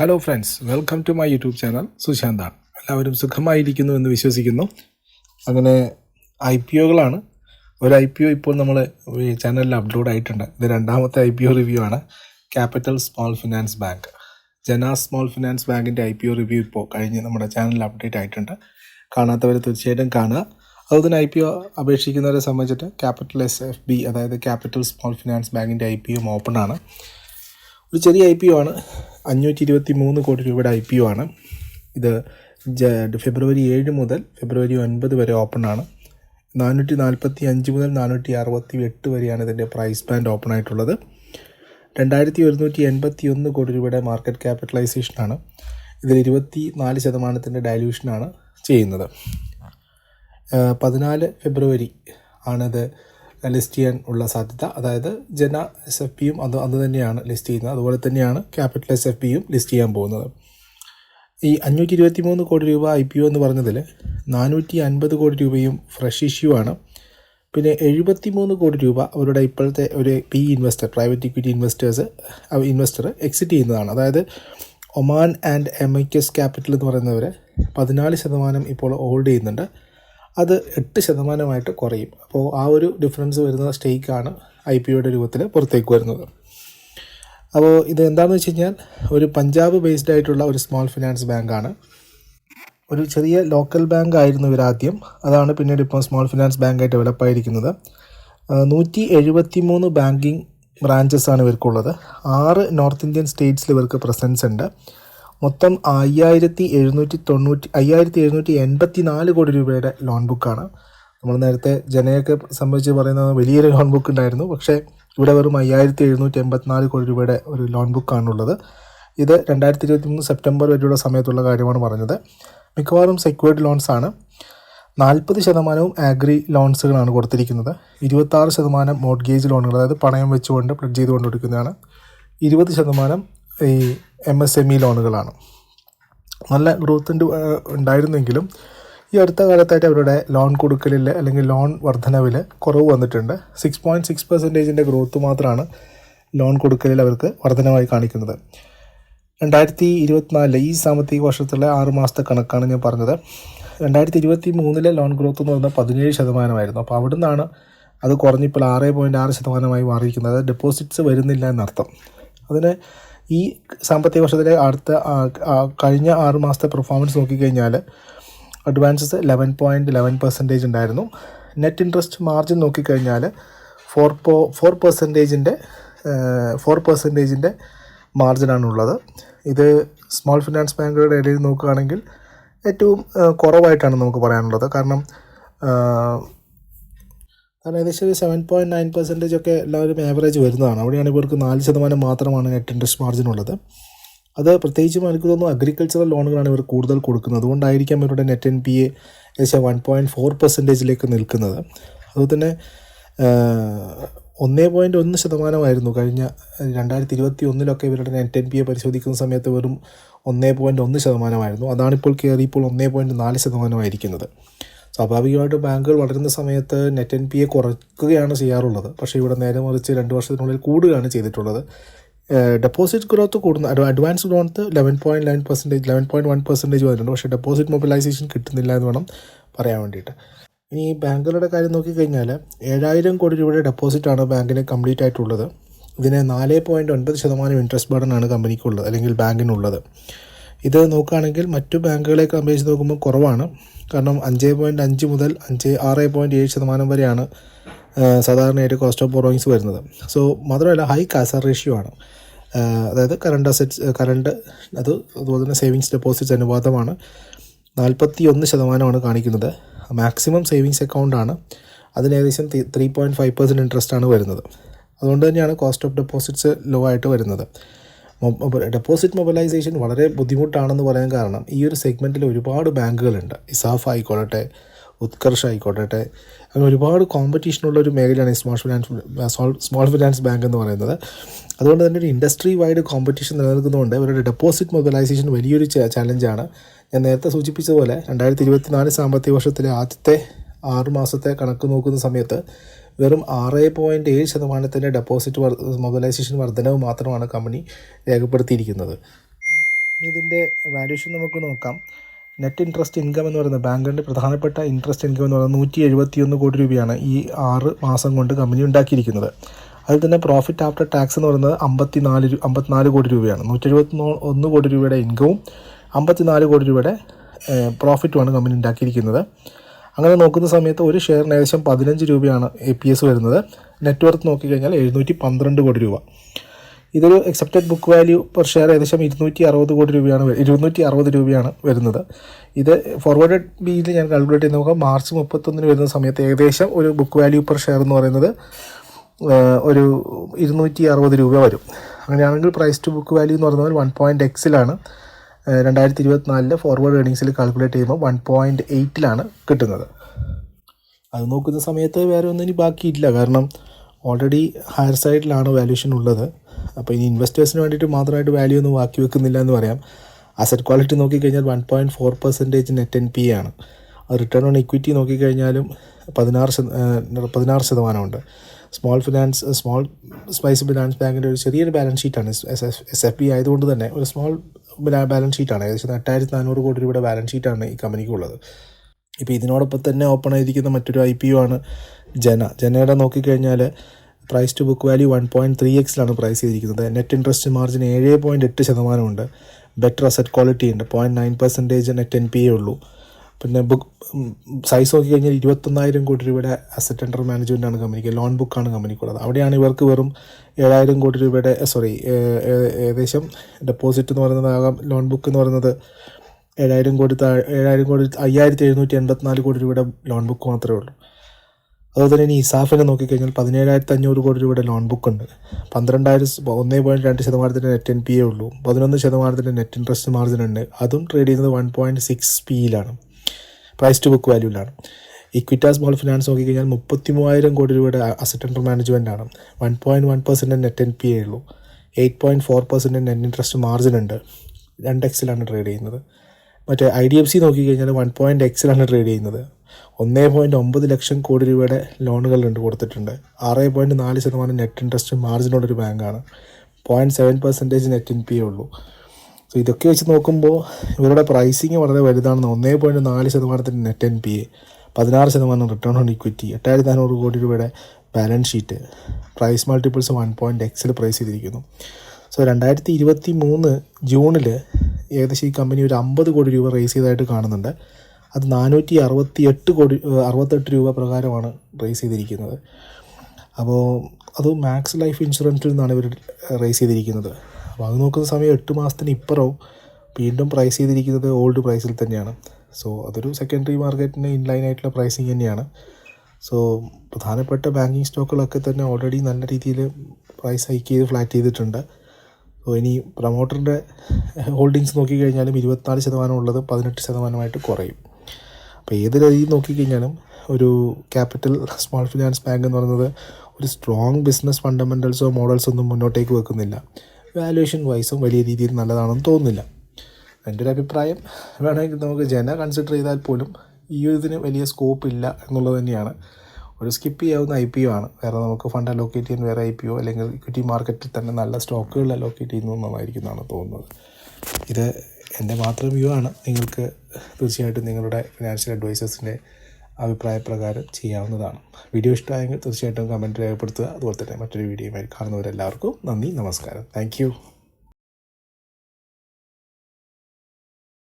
Hello friends welcome to my YouTube channel സുശാന്താണ് എല്ലാവരും സുഖമായിരിക്കുന്നു എന്ന് വിശ്വസിക്കുന്നു. അങ്ങനെ ഐ പി ഒകളാണ്. ഒരു ഐ പി ഒ ഇപ്പോൾ നമ്മൾ ചാനലിൽ അപ്ലോഡ് ആയിട്ടുണ്ട്. ഇത് രണ്ടാമത്തെ ഐ പി ഒ റിവ്യൂ ആണ്. Capital small finance bank Jana small finance ബാങ്കിന്റെ ഐ പി ഒ റിവ്യൂ ഇപ്പോൾ കഴിഞ്ഞ് നമ്മുടെ ചാനലിൽ അപ്ഡേറ്റ് ആയിട്ടുണ്ട്. കാണാത്തവർ തീർച്ചയായിട്ടും കാണുക. അതുപോലെ ഐ പി ഒ അപേക്ഷിക്കുന്നവരെ സംബന്ധിച്ചിട്ട് ക്യാപിറ്റൽ എസ് എഫ് ബി അതായത് ക്യാപിറ്റൽ സ്മോൾ ഫിനാൻസ് ബാങ്കിന്റെ ഐ പി ഒ ഓപ്പൺ ആണ്. ഒരു ചെറിയ ഐ പി ഒ ആണ്. അഞ്ഞൂറ്റി ഇരുപത്തി മൂന്ന് കോടി രൂപയുടെ ഐ പി ഒ ആണ്. ഇത് ഫെബ്രുവരി ഏഴ് മുതൽ ഫെബ്രുവരി ഒൻപത് വരെ ഓപ്പൺ ആണ്. നാനൂറ്റി നാൽപ്പത്തി അഞ്ച് മുതൽ നാനൂറ്റി അറുപത്തി എട്ട് വരെയാണ് ഇതിന്റെ പ്രൈസ് ബാൻഡ് ഓപ്പൺ ആയിട്ടുള്ളത്. രണ്ടായിരത്തി ഒരുന്നൂറ്റി എൺപത്തി ഒന്ന് കോടി രൂപയുടെ മാർക്കറ്റ് ക്യാപിറ്റലൈസേഷനാണ് ഇതിൽ ഇരുപത്തി നാല് ശതമാനത്തിന്റെ ഡയല്യൂഷനാണ് ചെയ്യുന്നത്. പതിനാല് ഫെബ്രുവരി ആണിത് ലിസ്റ്റ് ചെയ്യാൻ ഉള്ള സാധ്യത. അതായത് ജന എസ് എഫ് പിയും അത് അത് തന്നെയാണ് ലിസ്റ്റ് ചെയ്യുന്നത്. അതുപോലെ തന്നെയാണ് ക്യാപിറ്റൽ എസ് എഫ് പിയും ലിസ്റ്റ് ചെയ്യാൻ പോകുന്നത്. ഈ അഞ്ഞൂറ്റി ഇരുപത്തി മൂന്ന് കോടി രൂപ ഐ പി ഒ എന്ന് പറഞ്ഞതിൽ നാനൂറ്റി അൻപത് കോടി രൂപയും ഫ്രഷ് ഇഷ്യൂ ആണ്. പിന്നെ എഴുപത്തി മൂന്ന് കോടി രൂപ അവരുടെ ഇപ്പോഴത്തെ ഒരു P investor private equity investors investor exit ചെയ്യുന്നതാണ്. അതായത് Oman and M I capital എന്ന് പറയുന്നവർ പതിനാല് ശതമാനം ഇപ്പോൾ ഹോൾഡ് ചെയ്യുന്നുണ്ട്. അത് എട്ട് ശതമാനമായിട്ട് കുറയും. അപ്പോൾ ആ ഒരു ഡിഫറൻസ് വരുന്ന സ്റ്റേക്കാണ് ഐ പി ഒയുടെ രൂപത്തിൽ പുറത്തേക്ക് വരുന്നത്. അപ്പോൾ ഇത് എന്താണെന്ന് വെച്ച് കഴിഞ്ഞാൽ ഒരു പഞ്ചാബ് ബേസ്ഡ് ആയിട്ടുള്ള ഒരു സ്മോൾ ഫിനാൻസ് ബാങ്കാണ് ഒരു ചെറിയ ലോക്കൽ ബാങ്ക് ആയിരുന്നു ഇവരാദ്യം അതാണ് പിന്നീട് ഇപ്പോൾ സ്മോൾ ഫിനാൻസ് ബാങ്കായിട്ട് ഡെവലപ്പ് ആയിരിക്കുന്നത്. നൂറ്റി എഴുപത്തി മൂന്ന് ബാങ്കിങ് ബ്രാഞ്ചസ് ആണ് ഇവർക്കുള്ളത്. ആറ് നോർത്ത് ഇന്ത്യൻ സ്റ്റേറ്റ്സിൽ ഇവർക്ക് പ്രസൻസ് ഉണ്ട്. മൊത്തം അയ്യായിരത്തി എഴുന്നൂറ്റി തൊണ്ണൂറ്റി അയ്യായിരത്തി എഴുന്നൂറ്റി എൺപത്തി നാല് കോടി രൂപയുടെ ലോൺ ബുക്കാണ് നമ്മൾ നേരത്തെ ജനയൊക്കെ സംബന്ധിച്ച് പറയുന്നത് വലിയൊരു ലോൺ ബുക്ക് ഉണ്ടായിരുന്നു. പക്ഷേ ഇവിടെ വെറും അയ്യായിരത്തി എഴുന്നൂറ്റി എൺപത്തിനാല് കോടി രൂപയുടെ ഒരു ലോൺ ബുക്കാണുള്ളത് ഇത് രണ്ടായിരത്തി ഇരുപത്തി മൂന്ന് സെപ്റ്റംബർ വരെയുള്ള സമയത്തുള്ള കാര്യമാണ് പറഞ്ഞത്. മിക്കവാറും സെക്യൂർഡ് ലോൺസ് ആണ്. നാൽപ്പത് ശതമാനവും ആഗ്രി ലോൺസുകളാണ് കൊടുത്തിരിക്കുന്നത്. ഇരുപത്താറ് ശതമാനം മോഡ്ഗേജ് ലോണുകൾ അതായത് പണയം വെച്ചുകൊണ്ട് പ്ലഡ് ചെയ്തുകൊണ്ട് കൊടുക്കുന്നതാണ്. ഇരുപത് ശതമാനം ഈ എം എസ് എം ഇ ലോണുകളാണ് നല്ല ഗ്രോത്ത് ഉണ്ട് ഉണ്ടായിരുന്നെങ്കിലും ഈ അടുത്ത കാലത്തായിട്ട് അവരുടെ ലോൺ കൊടുക്കലിൽ അല്ലെങ്കിൽ ലോൺ വർധനവിൽ കുറവ് വന്നിട്ടുണ്ട്. സിക്സ് പോയിന്റ് സിക്സ് പെർസെന്റേജിന്റെ ഗ്രോത്ത് മാത്രമാണ് ലോൺ കൊടുക്കലിൽ അവർക്ക് വർധനമായി കാണിക്കുന്നത്. രണ്ടായിരത്തി ഇരുപത്തിനാലിലെ ഈ സാമ്പത്തിക വർഷത്തിലെ ആറ് മാസത്തെ കണക്കാണ് ഞാൻ പറഞ്ഞത്. രണ്ടായിരത്തി ഇരുപത്തി മൂന്നിലെ ലോൺ ഗ്രോത്ത് എന്ന് പറയുന്നത് പതിനേഴ് ശതമാനമായിരുന്നു. അപ്പോൾ അവിടെ നിന്നാണ് അത് കുറഞ്ഞിപ്പോൾ ആറ് പോയിന്റ് ആറ് ശതമാനമായി മാറിയിരിക്കുന്നത്. ഡെപ്പോസിറ്റ്സ് വരുന്നില്ല എന്നർത്ഥം. അതിന് ഈ സാമ്പത്തിക വർഷത്തിലെ അടുത്ത കഴിഞ്ഞ ആറ് മാസത്തെ പെർഫോമൻസ് നോക്കിക്കഴിഞ്ഞാൽ advances eleven point eleven percentage ഉണ്ടായിരുന്നു. നെറ്റ് ഇൻട്രസ്റ്റ് മാർജിൻ നോക്കിക്കഴിഞ്ഞാൽ ഫോർ പോ ഫോർ പെർസെന്റേജിന്റെ ഫോർ പെർസെന്റേജിന്റെ മാർജിനാണുള്ളത് ഇത് സ്മോൾ ഫിനാൻസ് ബാങ്കുകളുടെ ഇടയിൽ നോക്കുകയാണെങ്കിൽ ഏറ്റവും കുറവായിട്ടാണ് നമുക്ക് പറയാനുള്ളത്. കാരണം കാരണം ഏകദേശം ഒരു സെവൻ പോയിന്റ് നയൻ പെർസെന്റേജ് ഒക്കെ എല്ലാവരും ആവറേജ് വരുന്നതാണ്. അവിടെയാണ് ഇവർക്ക് നാല് ശതമാനം മാത്രമാണ് നെറ്റ് ഇൻട്രസ്റ്റ് മാർജിൻ ഉള്ളത്. അത് പ്രത്യേകിച്ചും എനിക്ക് തോന്നുന്നു അഗ്രികൾച്ചറൽ ലോണുകളാണ് ഇവർ കൂടുതൽ കൊടുക്കുന്നത്. അതുകൊണ്ടായിരിക്കാം ഇവരുടെ നെറ്റ് എൻ പി എ ഏകദേശം വൺ പോയിന്റ് ഫോർ പെർസെന്റേജിലേക്ക് നിൽക്കുന്നത്. അതുപോലെ തന്നെ ഒന്നേ പോയിന്റ് ഒന്ന് ശതമാനമായിരുന്നു കഴിഞ്ഞ രണ്ടായിരത്തി ഇരുപത്തി ഒന്നിലൊക്കെ ഇവരുടെ നെറ്റ് എൻ പി എ പരിശോധിക്കുന്ന സമയത്ത് വെറും ഒന്നേ പോയിന്റ് ഒന്ന് ശതമാനമായിരുന്നു. അതാണിപ്പോൾ കയറി ഇപ്പോൾ ഒന്നേ പോയിന്റ് നാല് ശതമാനമായിരിക്കുന്നത്. സ്വാഭാവികമായിട്ട് ബാങ്കുകൾ വളരുന്ന സമയത്ത് നെറ്റ് എൻ പി എ കുറയ്ക്കുകയാണ് ചെയ്യാറുള്ളത്. പക്ഷേ ഇവിടെ നേരെ മറിച്ച് രണ്ട് വർഷത്തിനുള്ളിൽ കൂടുകയാണ് ചെയ്തിട്ടുള്ളത്. ഡെപ്പോസിറ്റ് ഗ്രോത്ത് കൂടുന്ന advance growth eleven point eleven percentage eleven point one percentage വന്നിട്ടുണ്ട്. പക്ഷേ ഡെപ്പോസിറ്റ് മൊബിലൈസേഷൻ കിട്ടുന്നില്ല എന്ന് വേണം പറയാൻ വേണ്ടിയിട്ട്. ഇനി ബാങ്കുകളുടെ കാര്യം നോക്കിക്കഴിഞ്ഞാൽ ഏഴായിരം കോടി രൂപയുടെ ഡെപ്പോസിറ്റാണ് ബാങ്കിന് കംപ്ലീറ്റ് ആയിട്ടുള്ളത്. ഇതിന് നാല് പോയിന്റ് ഒൻപത് ശതമാനം ഇൻട്രസ്റ്റ് ബർഡൻ ആണ് കമ്പനിക്കുള്ളത് അല്ലെങ്കിൽ ബാങ്കിനുള്ളത്. ഇത് നോക്കുകയാണെങ്കിൽ മറ്റു ബാങ്കുകളെയൊക്കെ അപേക്ഷിച്ച് നോക്കുമ്പോൾ കുറവാണ്. കാരണം അഞ്ച് പോയിന്റ് അഞ്ച് മുതൽ അഞ്ച് ആറ് പോയിന്റ് ഏഴ് ശതമാനം വരെയാണ് സാധാരണയായിട്ട് കോസ്റ്റ് ഓഫ് ബോറോയിങ്സ് വരുന്നത്. സോ മാത്രമല്ല ഹൈ കാസർ റേഷ്യോ ആണ്. അതായത് കറണ്ട് അസറ്റ്സ് കറണ്ട് അത് അതുപോലെ തന്നെ സേവിങ്സ് ഡെപ്പോസിറ്റ്സ് അനുപാതമാണ്. നാൽപ്പത്തി ഒന്ന് ശതമാനമാണ് കാണിക്കുന്നത്. മാക്സിമം സേവിങ്സ് അക്കൗണ്ടാണ് അതിന് ഏകദേശം three point five percent interest ആണ് വരുന്നത്. അതുകൊണ്ട് തന്നെയാണ് കോസ്റ്റ് ഓഫ് ഡെപ്പോസിറ്റ്സ് ലോ ആയിട്ട് വരുന്നത്. ഡെപ്പോസിറ്റ് മൊബിലൈസേഷൻ വളരെ ബുദ്ധിമുട്ടാണെന്ന് പറയാൻ കാരണം ഈ ഒരു സെഗ്മെന്റിൽ ഒരുപാട് ബാങ്കുകളുണ്ട്. ഇസാഫ് ആയിക്കോട്ടെ ഉത്കർഷ് ആയിക്കോട്ടെ അങ്ങനെ ഒരുപാട് കോമ്പറ്റീഷനുള്ള ഒരു മേഖലയാണ് ഈ small finance small finance bank എന്ന് പറയുന്നത്. അതുകൊണ്ട് തന്നെ ഒരു ഇൻഡസ്ട്രി വൈഡ് കോമ്പറ്റീഷൻ നിലനിൽക്കുന്നതുകൊണ്ട് ഇവരുടെ ഡെപ്പോസിറ്റ് മൊബിലൈസേഷൻ വലിയൊരു ചാലഞ്ചാണ് ഞാൻ നേരത്തെ സൂചിപ്പിച്ചതുപോലെ രണ്ടായിരത്തി ഇരുപത്തി നാല് സാമ്പത്തിക വർഷത്തിലെ ആദ്യത്തെ ആറ് മാസത്തെ കണക്ക് നോക്കുന്ന സമയത്ത് വെറും ആറ് പോയിന്റ് ഏഴ് ശതമാനത്തിന്റെ ഡെപ്പോസിറ്റ് മൊബിലൈസേഷൻ വർധനവ് മാത്രമാണ് കമ്പനി രേഖപ്പെടുത്തിയിരിക്കുന്നത്. ഇതിന്റെ വാല്യൂഷൻ നമുക്ക് നോക്കാം. നെറ്റ് ഇൻട്രസ്റ്റ് ഇൻകം എന്ന് പറയുന്നത് ബാങ്കിന്റെ പ്രധാനപ്പെട്ട ഇൻട്രസ്റ്റ് ഇൻകം എന്ന് പറയുന്നത് നൂറ്റി എഴുപത്തിയൊന്ന് കോടി രൂപയാണ് ഈ ആറ് മാസം കൊണ്ട് കമ്പനി ഉണ്ടാക്കിയിരിക്കുന്നത്. അതിൽ തന്നെ പ്രോഫിറ്റ് ആഫ്റ്റർ ടാക്സ് എന്ന് പറയുന്നത് അമ്പത്തി നാല് രൂ- അമ്പത്തിനാല് കോടി രൂപയാണ്. നൂറ്റി എഴുപത്തി ഒന്ന് കോടി രൂപയുടെ ഇൻകവും അമ്പത്തിനാല് കോടി രൂപയുടെ പ്രോഫിറ്റുമാണ് കമ്പനി ഉണ്ടാക്കിയിരിക്കുന്നത്. അങ്ങനെ നോക്കുന്ന സമയത്ത് ഒരു ഷെയറിന് ഏകദേശം പതിനഞ്ച് രൂപയാണ് എ പി എസ് വരുന്നത്. നെറ്റ് വർത്ത് നോക്കിക്കഴിഞ്ഞാൽ എഴുന്നൂറ്റി പന്ത്രണ്ട് കോടി രൂപ. ഇതൊരു expected book value per share ഏകദേശം ഇരുന്നൂറ്റി അറുപത് കോടി രൂപയാണ് ഇരുന്നൂറ്റി അറുപത് രൂപയാണ് വരുന്നത്. ഇത് ഫോർവേഡ് ബിയിൽ ഞാൻ കാൽക്കുലേറ്റ് ചെയ്ത് നോക്കാം. മാർച്ച് മുപ്പത്തൊന്നിന് വരുന്ന സമയത്ത് ഏകദേശം ഒരു ബുക്ക് വാല്യൂ പെർ ഷെയർ എന്ന് പറയുന്നത് ഒരു ഇരുന്നൂറ്റി അറുപത് രൂപ വരും. അങ്ങനെയാണെങ്കിൽ പ്രൈസ് ടു ബുക്ക് വാല്യൂ എന്ന് പറയുന്നത് വൺ പോയിന്റ് എക്സിലാണ് രണ്ടായിരത്തി ഇരുപത്തിനാലിലെ ഫോർവേഡ് ഏണിങ്സിൽ കാൽക്കുലേറ്റ് ചെയ്യുമ്പോൾ വൺ പോയിന്റ് എയ്റ്റിലാണ് കിട്ടുന്നത്. അത് നോക്കുന്ന സമയത്ത് വേറെ ഒന്നും ഇനി ബാക്കിയില്ല. കാരണം ഓൾറെഡി ഹയർ സൈഡിലാണ് വാല്യൂഷൻ ഉള്ളത്. അപ്പോൾ ഇനി ഇൻവെസ്റ്റേഴ്സിന് വേണ്ടിയിട്ട് മാത്രമായിട്ട് വാല്യൂ ഒന്നും ബാക്കി വെക്കുന്നില്ല എന്ന് പറയാം. അസറ്റ് ക്വാളിറ്റി നോക്കിക്കഴിഞ്ഞാൽ one point four percentage net N P ആണ്. റിട്ടേൺ ഓൺ ഇക്വിറ്റി നോക്കിക്കഴിഞ്ഞാലും പതിനാറ് പതിനാറ് ശതമാനമുണ്ട്. Small finance small spice finance ബാങ്കിന്റെ ഒരു ചെറിയൊരു ബാലൻസ് ഷീറ്റാണ് എസ് എഫ് ബി ആയതുകൊണ്ട് തന്നെ ഒരു സ്മോൾ ബാലൻസ് ഷീറ്റാണ് ഏകദേശം എട്ടായിരത്തി നാനൂറ് കോടി രൂപയുടെ ബാലൻസ് ഷീറ്റാണ് ഈ കമ്പനിക്കുള്ളത് ഇപ്പോൾ ഇതിനോടൊപ്പം തന്നെ ഓപ്പൺ ആയിരിക്കുന്ന മറ്റൊരു ഐ പി ഒ ആണ് ജന ജനയുടെ നോക്കിക്കഴിഞ്ഞാൽ price to book value one point three എക്സിലാണ് price ചെയ്തിരിക്കുന്നത്. നെറ്റ് ഇൻട്രസ്റ്റ് മാർജിൻ ഏഴ് പോയിന്റ് എട്ട് ശതമാനമുണ്ട്. ബെറ്റർ അസറ്റ് ക്വാളിറ്റി ഉണ്ട്. Point nine percentage net N P A ഉള്ളൂ. പിന്നെ ബുക്ക് സൈസ് നോക്കി കഴിഞ്ഞാൽ ഇരുപത്തൊന്നായിരം കോടി രൂപയുടെ അസറ്റ് അണ്ടർ മാനേജ്മെന്റ് ആണ് കമ്പനിക്ക് ലോൺ ബുക്കാണ് കമ്പനിക്കുള്ളത് അവിടെയാണ് ഇവർക്ക് വെറും ഏഴായിരം കോടി രൂപയുടെ സോറി ഏകദേശം ഡെപ്പോസിറ്റ് എന്ന് പറയുന്നത് ആകാം ലോൺ ബുക്ക് എന്ന് പറയുന്നത് ഏഴായിരം കോടി ഏഴായിരം കോടി അയ്യായിരത്തി എഴുന്നൂറ്റി എൺപത്തിനാല് കോടി രൂപയുടെ ലോൺ ബുക്ക് മാത്രമേ ഉള്ളൂ. അതുപോലെ തന്നെ ഇനി ഇസാഫിനെ നോക്കിക്കഴിഞ്ഞാൽ പതിനേഴായിരത്തി അഞ്ഞൂറ് കോടി രൂപയുടെ ലോൺ ബുക്ക് ഉണ്ട്. പന്ത്രണ്ടായിരം ഒന്നേ പോയിന്റ് രണ്ട് ശതമാനത്തിന്റെ നെറ്റ് എൻ പി എ ഉള്ളൂ. പതിനൊന്ന് ശതമാനത്തിന്റെ നെറ്റ് ഇൻട്രസ്റ്റ് മാർജിൻ ഉണ്ട്. അതും ട്രേഡ് ചെയ്യുന്നത് വൺ പോയിന്റ് സിക്സ് പിയിലാണ് പ്രൈസ് ടു ബുക്ക് വാല്യൂലാണ് ഇക്വിറ്റാ സ്മോൾ ഫിനാൻസ് നോക്കിക്കഴിഞ്ഞാൽ മുപ്പത്തി മൂവായിരം കോടി രൂപയുടെ അസറ്റ് അണ്ടർ മാനേജ്മെന്റ് ആണ്. One point one percent net N P A ഉള്ളൂ. Eight point four percent net interest margin ഉണ്ട്. രണ്ട് എക്സിലാണ് ട്രേഡ് ചെയ്യുന്നത്. മറ്റേ ഐ ഡി എഫ് സി നോക്കിക്കഴിഞ്ഞാൽ വൺ പോയിന്റ് എക്സിലാണ് ട്രേഡ് ചെയ്യുന്നത്. ഒന്നേ പോയിന്റ് ഒമ്പത് ലക്ഷം കോടി രൂപയുടെ ലോണുകളുണ്ട് കൊടുത്തിട്ടുണ്ട്. ആറ് പോയിന്റ് നാല് ശതമാനം നെറ്റ് ഇൻട്രസ്റ്റ് മാർജിനുള്ളൊരു ബാങ്കാണ് point seven percentage net N P A ഉള്ളൂ. സോ ഇതൊക്കെ വെച്ച് നോക്കുമ്പോൾ ഇവരുടെ പ്രൈസിങ് വളരെ വലുതാണെന്ന് ഒന്നേ പോയിന്റ് നാല് ശതമാനത്തിന്റെ നെറ്റ് എൻ പി എ പതിനാറ് ശതമാനം റിട്ടേൺ ഓൺ ഇക്വിറ്റി എട്ടായിരത്തി നാനൂറ് കോടി രൂപയുടെ balance sheet price multiples one point എക്സിൽ പ്രൈസ് ചെയ്തിരിക്കുന്നു. സോ രണ്ടായിരത്തി ഇരുപത്തി മൂന്ന് ജൂണിൽ ഏകദേശം ഈ കമ്പനി ഒരു അമ്പത് കോടി രൂപ റേസ് ചെയ്തതായിട്ട് കാണുന്നുണ്ട്. അത് നാനൂറ്റി അറുപത്തി എട്ട് കോടി അറുപത്തെട്ട് രൂപ പ്രകാരമാണ് റേസ് ചെയ്തിരിക്കുന്നത്. അപ്പോൾ അത് മാക്സ് ലൈഫ് ഇൻഷുറൻസിൽ നിന്നാണ് ഇവർ റേസ് ചെയ്തിരിക്കുന്നത്. അപ്പോൾ അത് നോക്കുന്ന സമയം എട്ട് മാസത്തിന് ഇപ്പുറവും വീണ്ടും പ്രൈസ് ചെയ്തിരിക്കുന്നത് ഓൾഡ് പ്രൈസിൽ തന്നെയാണ്. സോ അതൊരു സെക്കൻഡറി മാർക്കറ്റിന് ഇൻലൈൻ ആയിട്ടുള്ള പ്രൈസിങ് തന്നെയാണ്. സോ പ്രധാനപ്പെട്ട ബാങ്കിങ് സ്റ്റോക്കുകളൊക്കെ തന്നെ ഓൾറെഡി നല്ല രീതിയിൽ പ്രൈസ് ഹൈക്ക് ചെയ്ത് ഫ്ലാറ്റ് ചെയ്തിട്ടുണ്ട്. സോ ഇനി പ്രൊമോട്ടറിന്റെ ഹോൾഡിങ്സ് നോക്കിക്കഴിഞ്ഞാലും ഇരുപത്തിനാല് ശതമാനം ഉള്ളത് പതിനെട്ട് ശതമാനമായിട്ട് കുറയും. അപ്പോൾ ഏത് രീതിയിൽ നോക്കിക്കഴിഞ്ഞാലും ഒരു ക്യാപിറ്റൽ സ്മോൾ ഫിനാൻസ് ബാങ്ക് എന്ന് പറയുന്നത് ഒരു സ്ട്രോങ് ബിസിനസ് ഫണ്ടമെന്റൽസോ മോഡൽസോ ഒന്നും മുന്നോട്ടേക്ക് വെക്കുന്നില്ല. വാല്യുവേഷൻ വൈസും വലിയ രീതിയിൽ നല്ലതാണെന്ന് തോന്നുന്നില്ല. എന്റെ ഒരു അഭിപ്രായം വേണമെങ്കിൽ നമുക്ക് ജന കൺസിഡർ ചെയ്താൽ പോലും ഈ ഇതിന് വലിയ സ്കോപ്പ് ഇല്ല എന്നുള്ളത് തന്നെയാണ്. ഒരു സ്കിപ്പ് ചെയ്യാവുന്ന ഐ പി ഒ ആണ്. വേറെ നമുക്ക് ഫണ്ട് അലോക്കേറ്റ് ചെയ്യാൻ വേറെ ഐ പി ഒ അല്ലെങ്കിൽ ഇക്വിറ്റി മാർക്കറ്റിൽ തന്നെ നല്ല സ്റ്റോക്കുകൾ അലോക്കേറ്റ് ചെയ്യുന്നത് നന്നായിരിക്കുന്നതാണ് തോന്നുന്നത്. ഇത് എന്റെ മാത്രം വ്യൂ ആണ്. നിങ്ങൾക്ക് തീർച്ചയായിട്ടും നിങ്ങളുടെ ഫിനാൻഷ്യൽ അഡ്വൈസേഴ്സിന്റെ അഭിപ്രായ പ്രകാരം ചെയ്യാവുന്നതാണ്. വീഡിയോ ഇഷ്ടമായെങ്കിൽ തീർച്ചയായിട്ടും കമന്റ് രേഖപ്പെടുത്തുക. അതുപോലെ തന്നെ മറ്റൊരു വീഡിയോയുമായി കാണുന്നവരെല്ലാവർക്കും നന്ദി നമസ്കാരം. താങ്ക്